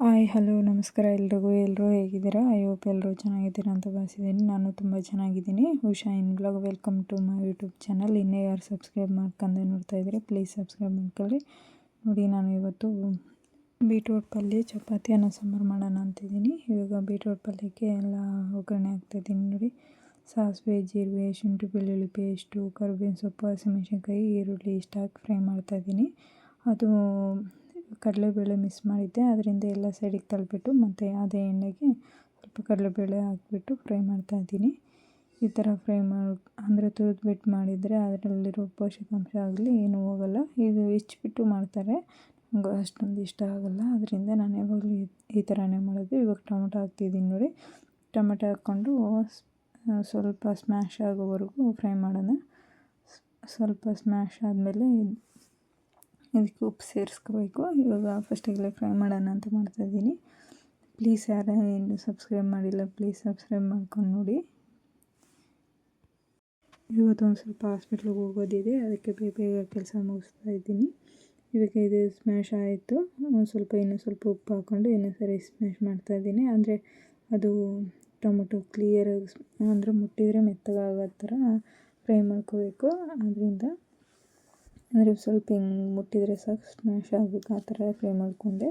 Hi, hello, ನಮಸ್ಕಾರ ಎಲ್ರಿಗೂ. ಎಲ್ಲರೂ ಹೇಗಿದ್ದೀರಾ? ಐ ಹೋಪ್ ಎಲ್ಲರೂ ಚೆನ್ನಾಗಿದ್ದೀರಾ ಅಂತ ಭಾವಿಸಿದ್ದೀನಿ. ನಾನು ತುಂಬ ಚೆನ್ನಾಗಿದ್ದೀನಿ. Usha in blog. Welcome to my YouTube channel ಇನ್ನೇ ಯಾರು ಸಬ್ಸ್ಕ್ರೈಬ್ ಮಾಡ್ಕೊಂಡು ನೋಡ್ತಾ ಇದ್ದೀರಿ ಪ್ಲೀಸ್ ಸಬ್ಸ್ಕ್ರೈಬ್ ಮಾಡ್ಕೊಳ್ಳಿ. ನೋಡಿ, ನಾನು ಇವತ್ತು ಬೀಟ್ರೂಟ್ ಪಲ್ಯ, ಚಪಾತಿ, ಅನ್ನ ಸಾಂಬಾರು ಮಾಡೋಣ ಅಂತಿದ್ದೀನಿ. ಇವಾಗ ಬೀಟ್ರೂಟ್ ಪಲ್ಯಕ್ಕೆ ಎಲ್ಲ ಒಗ್ಗರಣೆ ಹಾಕ್ತಾಯಿದ್ದೀನಿ ನೋಡಿ, ಸಾಸಿವೆ, ಜೀರಿಗೆ, ಶುಂಠಿ, ಬೆಳ್ಳುಳ್ಳಿ ಪೇಸ್ಟು, ಕರಿಬೇವಿನ ಸೊಪ್ಪು, ಹಸಿಮೆಣ್ಸಿನ್ಕಾಯಿ, ಈರುಳ್ಳಿ, ಇಷ್ಟು ಹಾಕಿ ಫ್ರೈ ಮಾಡ್ತಾಯಿದ್ದೀನಿ ಅದು ಕಡಲೆಬೇಳೆ ಮಿಸ್ ಮಾಡಿದ್ದೆ. ಅದರಿಂದ ಎಲ್ಲ ಸೈಡಿಗೆ ತಳ್ಳಿಬಿಟ್ಟು ಮತ್ತು ಅದೇ ಎಣ್ಣೆಗೆ ಸ್ವಲ್ಪ ಕಡಲೆಬೇಳೆ ಹಾಕಿಬಿಟ್ಟು ಫ್ರೈ ಮಾಡ್ತಾಯಿದ್ದೀನಿ ಈ ಥರ ಫ್ರೈ ಮಾಡಿ, ಅಂದರೆ ತುರಿದ್ಬಿಟ್ಟು ಮಾಡಿದರೆ ಅದರಲ್ಲಿರೋ ಪೋಷಕಾಂಶ ಆಗಲಿ ಏನೂ ಹೋಗಲ್ಲ. ಇದು ಹೆಚ್ಚಿಬಿಟ್ಟು ಮಾಡ್ತಾರೆ. ನಮಗೆ ಅಷ್ಟೊಂದು ಇಷ್ಟ ಆಗೋಲ್ಲ. ಅದರಿಂದ ನಾನು ಯಾವಾಗಲೂ ಈ ಥರನೇ ಮಾಡೋದು. ಇವಾಗ ಟೊಮೊಟೊ ಹಾಕ್ತಿದ್ದೀನಿ ನೋಡಿ. ಟೊಮೆಟೊ ಹಾಕ್ಕೊಂಡು ಸ್ವಲ್ಪ ಸ್ಮ್ಯಾಶ್ ಆಗೋವರೆಗೂ ಫ್ರೈ ಮಾಡೋಣ. ಸ್ವಲ್ಪ ಸ್ಮ್ಯಾಶ್ ಆದಮೇಲೆ ಇದಕ್ಕೆ ಉಪ್ಪು ಸೇರಿಸ್ಕೋಬೇಕು. ಇವಾಗ ಫಸ್ಟಿಗೆಲ್ಲ ಫ್ರೈ ಮಾಡೋಣ ಅಂತ ಮಾಡ್ತಾಯಿದ್ದೀನಿ ಪ್ಲೀಸ್ ಯಾರು ಏನು ಸಬ್ಸ್ಕ್ರೈಬ್ ಮಾಡಿಲ್ಲ ಪ್ಲೀಸ್ ಸಬ್ಸ್ಕ್ರೈಬ್ ಮಾಡ್ಕೊಂಡು ನೋಡಿ. ಇವತ್ತು ಒಂದು ಸ್ವಲ್ಪ ಹಾಸ್ಪಿಟ್ಲಿಗೆ ಹೋಗೋದಿದೆ. ಅದಕ್ಕೆ ಬೇಗ ಬೇಗ ಕೆಲಸ ಮುಗಿಸ್ತಾ ಇದ್ದೀನಿ. ಇವಾಗ ಇದು ಸ್ಮ್ಯಾಶ್ ಆಯಿತು. ಒಂದು ಸ್ವಲ್ಪ ಇನ್ನೂ ಸ್ವಲ್ಪ ಉಪ್ಪು ಹಾಕ್ಕೊಂಡು ಇನ್ನೂ ಸರಿ ಸ್ಮ್ಯಾಶ್ ಮಾಡ್ತಾಯಿದ್ದೀನಿ ಅಂದರೆ ಅದು ಟೊಮೊಟೊ ಕ್ಲಿಯರಾಗಿ ಅಂದರೆ ಮುಟ್ಟಿದರೆ ಮೆತ್ತಗಾಗೋ ಥರ ಫ್ರೈ ಮಾಡ್ಕೋಬೇಕು. ಅದರಿಂದ ಅಂದರೆ ಸ್ವಲ್ಪ ಹಿಂಗೆ ಮುಟ್ಟಿದರೆ ಸಾಕು ಸ್ಮ್ಯಾಶ್ ಆಗಬೇಕು, ಆ ಥರ ಫ್ರೈ ಮಾಡಿಕೊಂಡೆ.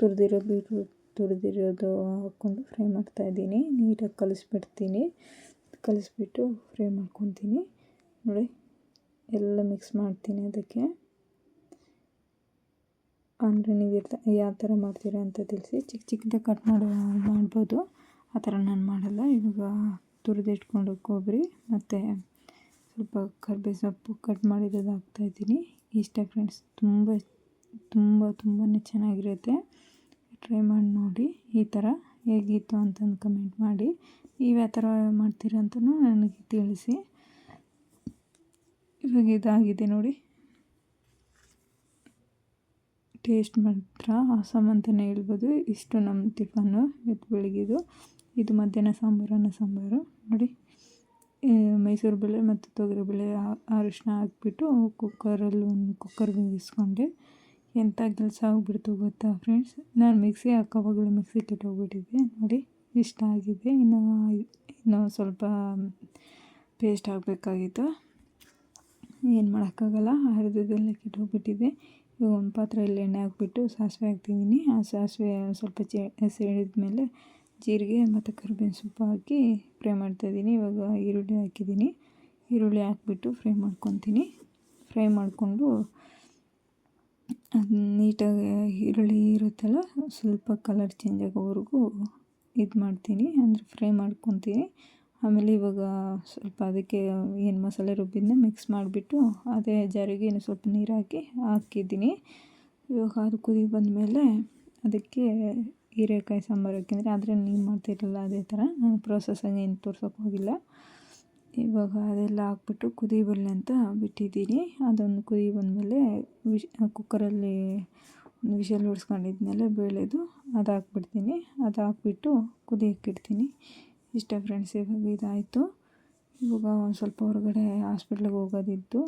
ತುರಿದಿರೋ ಬೀಟ್ರೂಟ್ ತುರಿದಿರೋದು ಹಾಕ್ಕೊಂಡು ಫ್ರೈ ಮಾಡ್ತಾಯಿದ್ದೀನಿ ನೀಟಾಗಿ ಕಲಿಸ್ಬಿಡ್ತೀನಿ. ಕಲಿಸ್ಬಿಟ್ಟು ಫ್ರೈ ಮಾಡ್ಕೊತೀನಿ. ನೋಡಿ, ಎಲ್ಲ ಮಿಕ್ಸ್ ಮಾಡ್ತೀನಿ ಅದಕ್ಕೆ. ಅಂದರೆ ನೀವು ಯಾವ ಥರ ಮಾಡ್ತೀರಾ ಅಂತ ತಿಳಿಸಿ. ಚಿಕ್ಕ ಚಿಕ್ಕದಾಗಿ ಕಟ್ ಮಾಡಿ, ಮಾಡ್ಬೋದು. ಆ ಥರ ನಾನು ಮಾಡಲ್ಲ. ಇವಾಗ ತುರಿದಿಟ್ಕೊಂಡು ಕೊಬ್ಬರಿ ಮತ್ತು ಸ್ವಲ್ಪ ಕರ್ಬೇವು ಸೊಪ್ಪು ಕಟ್ ಮಾಡಿರೋದು ಹಾಕ್ತಾಯಿದ್ದೀನಿ ಇಷ್ಟೇ ಫ್ರೆಂಡ್ಸ್ ತುಂಬ ತುಂಬ ತುಂಬಾ ಚೆನ್ನಾಗಿರುತ್ತೆ. ಟ್ರೈ ಮಾಡಿ ನೋಡಿ ಈ ಥರ ಹೇಗಿತ್ತು ಅಂತಂದು ಕಮೆಂಟ್ ಮಾಡಿ. ನೀವು ಯಾವ ಥರ ಮಾಡ್ತೀರ ನನಗೆ ತಿಳಿಸಿ. ಇವಾಗ ಇದಾಗಿದೆ ನೋಡಿ. ಟೇಸ್ಟ್ ಮಾತ್ರ ಆಸಮ್ ಅಂತಲೇ ಹೇಳ್ಬೋದು. ಇಷ್ಟು ನಮ್ಮ ಟಿಫನ್ನು ಇವತ್ತು ಬೆಳಗ್ಗೆದು ಇದು ಮಧ್ಯಾಹ್ನ ಸಾಂಬಾರು, ಅನ್ನ ಸಾಂಬಾರು. ನೋಡಿ. ಮೈಸೂರು ಬೇಳೆ ಮತ್ತು ತೊಗರಿಬೇಳೆ ಅರಿಶಿನ ಹಾಕ್ಬಿಟ್ಟು ಕುಕ್ಕರಲ್ಲಿ ಒಂದು ಕುಕ್ಕರ್ ಬೇಯಿಸ್ಕೊಂಡೆ. ಎಂಥ ಕೆಲಸ ಆಗಿಬಿಡ್ತು ಗೊತ್ತಾ ಫ್ರೆಂಡ್ಸ್ ನಾನು ಮಿಕ್ಸಿ ಹಾಕೋವಾಗಲೇ ಮಿಕ್ಸಿ ಕೆಟ್ಟೋಗ್ಬಿಟ್ಟಿದ್ದೆ. ನೋಡಿ, ಇಷ್ಟ ಆಗಿದೆ. ಇನ್ನು ಇನ್ನೂ ಸ್ವಲ್ಪ ಪೇಸ್ಟ್ ಹಾಕಬೇಕಾಗಿತ್ತು. ಏನು ಮಾಡೋಕ್ಕಾಗಲ್ಲ, ಅರ್ಧದಲ್ಲೇ ಕೆಟ್ಟೋಗ್ಬಿಟ್ಟಿದೆ. ಇವಾಗ ಒಂದು ಪಾತ್ರೆಯಲ್ಲಿ ಎಣ್ಣೆ ಹಾಕ್ಬಿಟ್ಟು ಸಾಸಿವೆ ಹಾಕ್ತಿದ್ದೀನಿ. ಆ ಸಾಸಿವೆ ಸ್ವಲ್ಪ ಚೆ ಮೇಲೆ ಜೀರಿಗೆ ಮತ್ತು ಕರಿಬೇವಿನ ಸೊಪ್ಪು ಹಾಕಿ ಫ್ರೈ ಮಾಡ್ತಾಯಿದ್ದೀನಿ ಇವಾಗ ಈರುಳ್ಳಿ ಹಾಕಿದ್ದೀನಿ. ಈರುಳ್ಳಿ ಹಾಕ್ಬಿಟ್ಟು ಫ್ರೈ ಮಾಡ್ಕೊತೀನಿ. ಫ್ರೈ ಮಾಡಿಕೊಂಡು ಅದು ನೀಟಾಗಿ ಈರುಳ್ಳಿ ಇರುತ್ತಲ್ಲ, ಸ್ವಲ್ಪ ಕಲರ್ ಚೇಂಜ್ ಆಗೋವರೆಗೂ ಇದು ಮಾಡ್ತೀನಿ. ಅಂದರೆ ಫ್ರೈ ಮಾಡ್ಕೊತೀನಿ. ಆಮೇಲೆ ಇವಾಗ ಸ್ವಲ್ಪ ಅದಕ್ಕೆ ಏನು ಮಸಾಲೆ ರುಬ್ಬಿದ್ದ ಮಿಕ್ಸ್ ಮಾಡಿಬಿಟ್ಟು ಅದೇ ಜಾರಿಗೆ ಏನು ಸ್ವಲ್ಪ ನೀರು ಹಾಕಿ ಹಾಕಿದ್ದೀನಿ. ಇವಾಗ ಅದು ಕುದಿ ಬಂದಮೇಲೆ ಅದಕ್ಕೆ ಹೀರೆಕಾಯಿ ಸಾಂಬಾರು ಹಾಕಿದ್ರೆ ಆದರೆ ನೀವು ಮಾಡ್ತಿರಲ್ಲ ಅದೇ ಥರ ನಾನು ಪ್ರೋಸೆಸ್ಸಾಗಿ ಏನು ತೋರ್ಸೋಕೆ ಹೋಗಿಲ್ಲ. ಇವಾಗ ಅದೆಲ್ಲ ಹಾಕ್ಬಿಟ್ಟು ಕುದಿ ಬರಲಿ ಅಂತ ಬಿಟ್ಟಿದ್ದೀನಿ. ಅದೊಂದು ಕುದಿ ಬಂದಮೇಲೆ ವಿಶ್ ಕುಕ್ಕರಲ್ಲಿ ಒಂದು ವಿಷಲ್ ಹೊಡ್ಸ್ಕೊಂಡಿದ್ಮೇಲೆ ಬೇಳೆದು, ಅದು ಹಾಕ್ಬಿಡ್ತೀನಿ. ಅದು ಹಾಕ್ಬಿಟ್ಟು ಕುದಿಯೋಕ್ಕಿಡ್ತೀನಿ ಇಷ್ಟೇ ಫ್ರೆಂಡ್ಸ್ ಇವಾಗ ಇದಾಯಿತು. ಇವಾಗ ಒಂದು ಸ್ವಲ್ಪ ಹೊರಗಡೆ ಹಾಸ್ಪಿಟ್ಲಿಗೆ ಹೋಗೋದಿತ್ತು.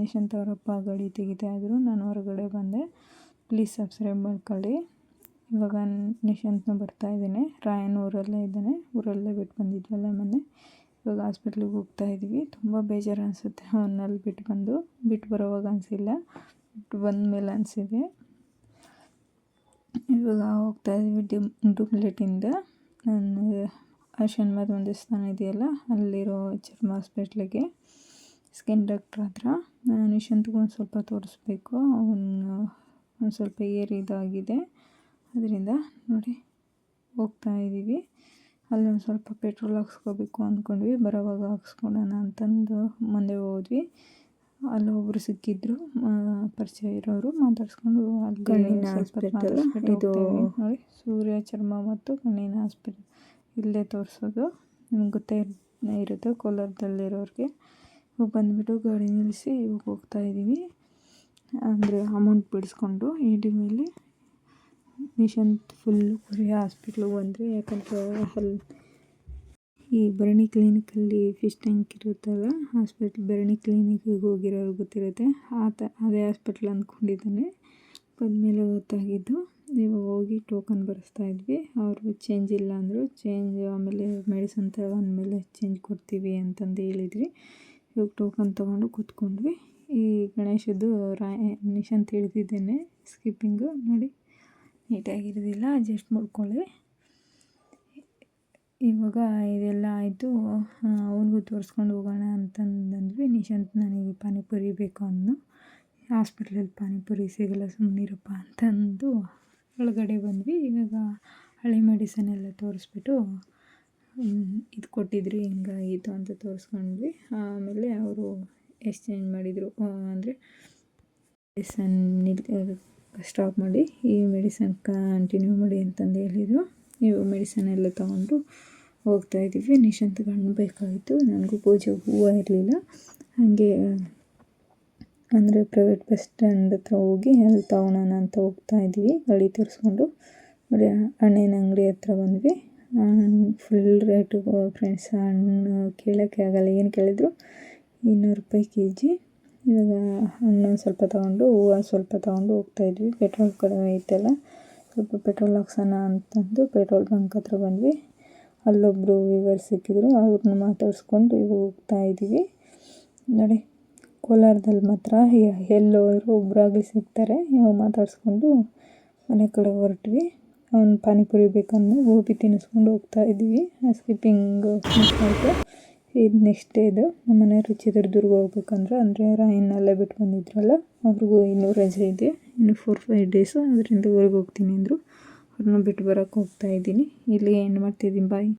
ನಿಶಾಂತ್ ಅವರಪ್ಪ ಗಡಿ ತೆಗಿತಾ ಇದ್ದರು ನಾನು ಹೊರಗಡೆ ಬಂದೆ. ಪ್ಲೀಸ್ ಸಬ್ಸ್ಕ್ರೈಬ್ ಮಾಡ್ಕೊಳ್ಳಿ. ಇವಾಗ ನಿಶಾಂತ್ನು ಬರ್ತಾಯಿದ್ದಾನೆ ರಾಯನ್ ಊರಲ್ಲೇ ಇದ್ದಾನೆ. ಊರಲ್ಲೇ ಬಿಟ್ಟು ಬಂದಿದ್ವಲ್ಲ ಮೊನ್ನೆ. ಇವಾಗ ಹಾಸ್ಪಿಟ್ಲಿಗೆ ಹೋಗ್ತಾ ಇದ್ವಿ ತುಂಬ ಬೇಜಾರು ಅನಿಸುತ್ತೆ ಅವನಲ್ಲಿ ಬಿಟ್ಟು ಬಂದು. ಬಿಟ್ಟು ಬರೋವಾಗ ಅನಿಸಿಲ್ಲ. ಬಿಟ್ಟು ಬಂದ ಮೇಲೆ ಅನಿಸಿದೆ. ಇವಾಗ ಹೋಗ್ತಾ ಇದ್ದೀವಿ ಡಿಮ್, ಡುಮ್ಲೆಟಿಂದ. ನಾನು ಶನಿವಾರ ಒಂದು ಸ್ಥಾನ ಇದೆಯಲ್ಲ, ಅಲ್ಲಿರೋ ಚರ್ಮ ಹಾಸ್ಪಿಟ್ಲಿಗೆ. ಸ್ಕಿನ್ ಡಾಕ್ಟ್ರ್ ಹತ್ರ. ನಿಶಾಂತ್ಗೂ ಒಂದು ಸ್ವಲ್ಪ ತೋರಿಸ್ಬೇಕು. ಅವನು ಒಂದು ಸ್ವಲ್ಪ ಏರ್ ಇದಾಗಿದೆ ಅದರಿಂದ ನೋಡಿ ಹೋಗ್ತಾ ಇದ್ದೀವಿ. ಅಲ್ಲೊಂದು ಸ್ವಲ್ಪ ಪೆಟ್ರೋಲ್ ಹಾಕ್ಸ್ಕೋಬೇಕು ಅಂದ್ಕೊಂಡ್ವಿ ಬರೋವಾಗ ಹಾಕ್ಸ್ಕೊಳೋಣ ಅಂತಂದು ಮುಂದೆ ಹೋದ್ವಿ. ಅಲ್ಲೊಬ್ಬರು ಸಿಕ್ಕಿದ್ರು ಪರಿಚಯ ಇರೋರು ಮಾತಾಡ್ಸ್ಕೊಂಡು ಅಲ್ಲಿ ಕಣ್ಣಿನ ಹಾಸ್ಪಿಟಲ್ ಇದು ನೋಡಿ ಸೂರ್ಯ ಚರ್ಮ ಮತ್ತು ಕಣ್ಣಿನ ಆಸ್ಪತ್ರೆ ಇಲ್ಲೇ ತೋರಿಸೋದು. ನಿಮ್ಗೆ ಗೊತ್ತೇ ಇರುತ್ತೆ ಕೋಲಾರದಲ್ಲಿರೋರಿಗೆ. ಬಂದುಬಿಟ್ಟು ಗಾಡಿ ನಿಲ್ಲಿಸಿ ಇವಾಗ ಹೋಗ್ತಾ ಇದ್ದೀವಿ. ಅಂದರೆ ಅಮೌಂಟ್ ಬಿಡಿಸ್ಕೊಂಡು ಎ ಟಿ ಮೇಲೆ ನಿಶಾಂತ್ ಫುಲ್ಲು ಬರೀ ಹಾಸ್ಪಿಟ್ಲಿಗೆ ಬಂದರೆ ಯಾಕಂದರೆ ಅಲ್ಲಿ ಈ ಭರಣಿ ಕ್ಲಿನಿಕಲ್ಲಿ ಫಿಶ್ ಟ್ಯಾಂಕ್ ಇರುತ್ತಲ್ಲ ಹಾಸ್ಪಿಟ್ಲ್ ಭರಣಿ ಕ್ಲಿನಿಕ್ಕಿಗೆ ಹೋಗಿರೋರು ಗೊತ್ತಿರುತ್ತೆ. ಆ ತ ಅದೇ ಹಾಸ್ಪಿಟ್ಲ್ ಅಂದ್ಕೊಂಡಿದ್ದಾನೆ. ಬಂದಮೇಲೆ ಗೊತ್ತಾಗಿದ್ದು ನೀವು ಹೋಗಿ ಟೋಕನ್ ಬರೆಸ್ತಾ ಇದ್ವಿ. ಅವರು ಚೇಂಜ್ ಇಲ್ಲ ಅಂದರು ಚೇಂಜ್ ಆಮೇಲೆ ಮೆಡಿಸನ್ ತಗೊಂಡ್ಮೇಲೆ ಚೇಂಜ್ ಕೊಡ್ತೀವಿ ಅಂತಂದು ಹೇಳಿದ್ವಿ ಇವಾಗ ಟೋಕನ್ ತೊಗೊಂಡು ಕೂತ್ಕೊಂಡ್ವಿ. ಈ ಗಣೇಶದ್ದು ರಾಯ, ನಿಶಾಂತ್ ತಿಳಿದಿದ್ದೇನೆ ಸ್ಕಿಪ್ಪಿಂಗು ನೋಡಿ. ನೀಟಾಗಿರೋದಿಲ್ಲ ಅಡ್ಜಸ್ಟ್ ಮಾಡ್ಕೊಳ್ಳಿ. ಇವಾಗ ಇದೆಲ್ಲ ಆಯಿತು. ಅವನಿಗೂ ತೋರಿಸ್ಕೊಂಡು ಹೋಗೋಣ ಅಂತಂದಂದ್ವಿ ನಿಶಾಂತ್ ನನಗೆ ಪಾನಿಪುರಿ ಬೇಕು ಅಂದು ಹಾಸ್ಪಿಟ್ಲಲ್ಲಿ ಪಾನಿಪುರಿ ಸಿಗಲ್ಲ ಸುಮ್ಮನಿರಪ್ಪ ಅಂತಂದು ಒಳಗಡೆ ಬಂದ್ವಿ. ಇವಾಗ ಹಳೆ ಮೆಡಿಸನ್ ಎಲ್ಲ ತೋರಿಸ್ಬಿಟ್ಟು ಇದು ಕೊಟ್ಟಿದ್ರಿ ಹಿಂಗಾಗಿತ್ತು ಅಂತ ತೋರಿಸ್ಕೊಂಡ್ವಿ. ಆಮೇಲೆ ಅವರು ಎಕ್ಸ್ಚೇಂಜ್ ಮಾಡಿದರು. ಅಂದರೆ ಮೆಡಿಸನ್ ನಿಲ್ ಸ್ಟಾಪ್ ಮಾಡಿ ಈ ಮೆಡಿಸನ್ ಕಂಟಿನ್ಯೂ ಮಾಡಿ ಅಂತಂದು ಹೇಳಿದರು. ನೀವು ಮೆಡಿಸನ್ ಎಲ್ಲ ತೊಗೊಂಡು ಹೋಗ್ತಾಯಿದ್ದೀವಿ ನಿಶಾಂತ್ ಕಣ್ಣು ಬೇಕಾಗಿತ್ತು. ನನಗೂ ಪೂಜೆ ಹೂವು ಇರಲಿಲ್ಲ. ಹಾಗೆ, ಅಂದರೆ ಪ್ರೈವೇಟ್ ಬಸ್ ಸ್ಟ್ಯಾಂಡ್ ಹತ್ರ ಹೋಗಿ ಅಲ್ಲಿ ತೊಗೊಳೋಣ ಅಂತ ಹೋಗ್ತಾ ಇದ್ದೀವಿ. ಗಾಡಿ ತರಿಸ್ಕೊಂಡು. ನೋಡಿ, ಹಣ್ಣಿನ ಅಂಗಡಿ ಹತ್ರ ಬಂದ್ವಿ. ಫುಲ್ ರೇಟು ಫ್ರೆಂಡ್ಸ್ ಹಣ್ಣು ಕೇಳೋಕ್ಕೆ ಆಗಲ್ಲ. ಏನು ಕೇಳಿದ್ರು? ಇನ್ನೂರು ರೂಪಾಯಿ ಕೆ ಜಿ ಇವಾಗ ಹಣ್ಣು ಸ್ವಲ್ಪ ತೊಗೊಂಡು ಹೂವು ಸ್ವಲ್ಪ ತೊಗೊಂಡು ಹೋಗ್ತಾಯಿದ್ವಿ ಪೆಟ್ರೋಲ್ ಕಡಿಮೆ ಐತಲ್ಲ, ಸ್ವಲ್ಪ ಪೆಟ್ರೋಲ್ ಹಾಕ್ಸೋಣ ಅಂತಂದು ಪೆಟ್ರೋಲ್ ಬಂಕ್ ಹತ್ರ ಬಂದ್ವಿ. ಅಲ್ಲೊಬ್ಬರು ವಿವರ್ ಸಿಕ್ಕಿದ್ರು ಅವ್ರನ್ನ ಮಾತಾಡಿಸ್ಕೊಂಡು ಇವು ಹೋಗ್ತಾ ಇದ್ದೀವಿ. ನೋಡಿ, ಕೋಲಾರದಲ್ಲಿ ಮಾತ್ರ ಎಲ್ಲೋದ್ರು ಒಬ್ಬರಾಗಲಿ ಸಿಗ್ತಾರೆ ಇವಾಗ ಮಾತಾಡಿಸ್ಕೊಂಡು ಮನೆ ಕಡೆ ಹೊರಟ್ವಿ. ಅವ್ನು ಪಾನಿಪುರಿ ಬೇಕಂದ್ರೆ ಗೋಬಿ ತಿನ್ನಿಸ್ಕೊಂಡು ಹೋಗ್ತಾ ಇದ್ದೀವಿ. ಸ್ಕಿಪ್ಪಿಂಗ್ ಆಯಿತು ಇದು ನೆಕ್ಸ್ಟ್ ಇದು. ನಮ್ಮ ಮನೆಯವರು ಚಿತ್ರದುರ್ಗ ಹೋಗ್ಬೇಕಂದ್ರೆ, ಅಂದರೆ ರಾಯಣ್ಣಲ್ಲೇ ಬಿಟ್ಟು ಬಂದಿದ್ರಲ್ಲ, ಅವ್ರಿಗೂ ಇನ್ನೂ ರಜೆ ಇದೆ. ಇನ್ನು ಫೋರ್ ಫೈವ್ ಡೇಸು ಅದರಿಂದ ಊರಿಗೆ ಹೋಗ್ತೀನಿ ಅಂದರು. ಅವ್ರನ್ನ ಬಿಟ್ಟು ಬರೋಕ್ಕೆ ಹೋಗ್ತಾ ಇದ್ದೀನಿ. ಇಲ್ಲಿ ಏನು ಮಾಡ್ತಿದ್ದೀನಿ. ಬಾಯ್